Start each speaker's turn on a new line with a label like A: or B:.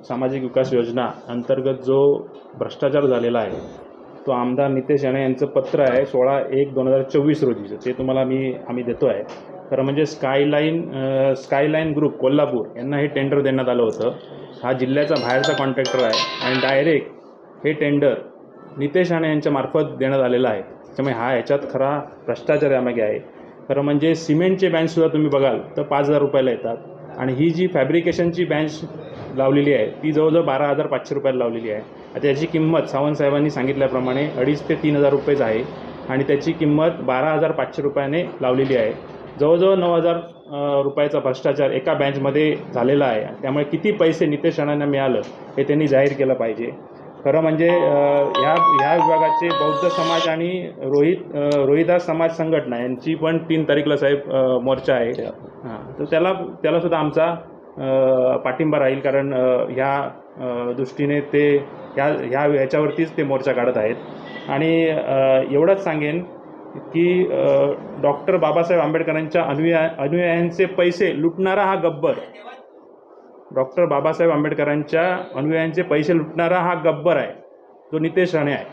A: सामाजिक विकास योजना अंतर्गत जो भ्रष्टाचार झालेला आहे तो आमदार नितेश राणे यांचं पत्र आहे सोळा एक दोन हजार चोवीस रोजीचं. ते तुम्हाला मी आम्ही देतो आहे खरं म्हणजे स्कायलाईन स्कायलाईन ग्रुप कोल्हापूर यांना हे टेंडर देण्यात आलं होतं. हा जिल्ह्याचा बाहेरचा कॉन्ट्रॅक्टर आहे आणि डायरेक्ट हे टेंडर नितेश राणे यांच्या मार्फत देण्यात आलेलं आहे. त्यामुळे हा याच्यात खरा भ्रष्टाचार यामागे आहे. खरं म्हणजे सिमेंटचे बँचसुद्धा तुम्ही बघाल तर पाच हजार रुपयाला येतात. आणि ही जी फॅब्रिकेशनची बँच लावलेली आहे. ती जवळजवळ बारा हजार पाचशे रुपयाला लावलेली आहे. आता याची किंमत सावंत साहेबांनी सांगितल्याप्रमाणे अडीच ते तीन हजार रुपयेच आहे. आणि त्याची किंमत बारा हजार पाचशे रुपयाने लावलेली आहे. जवळजवळ नऊ हजार रुपयाचा भ्रष्टाचार एका बँचमध्ये झालेला आहे. त्यामुळे किती पैसे नितेश राणांना मिळालं हे त्यांनी जाहीर केलं पाहिजे. खरं म्हणजे ह्या ह्या विभागाचे बौद्ध समाज आणि रोहित रोहिदास समाज संघटना यांची पण तीन तारीखला साहेब मोर्चा आहे. हां. तर त्याला त्याला सुद्धा आमचा पाठिंबा राहील कारण ह्या दृष्टीने ते ह्या ह्या ह्याच्यावरतीच ते मोर्चा काढत आहेत. आणि एवढंच सांगेन की डॉक्टर बाबासाहेब आंबेडकरांच्या अनुया अनुयायांचे पैसे लुटणारा हा गब्बर डॉक्टर बाबासाहेब आंबेडकरांच्या अनुयायांचे पैसे लुटणारा हा गब्बर आहे जो नितेश राणे आहे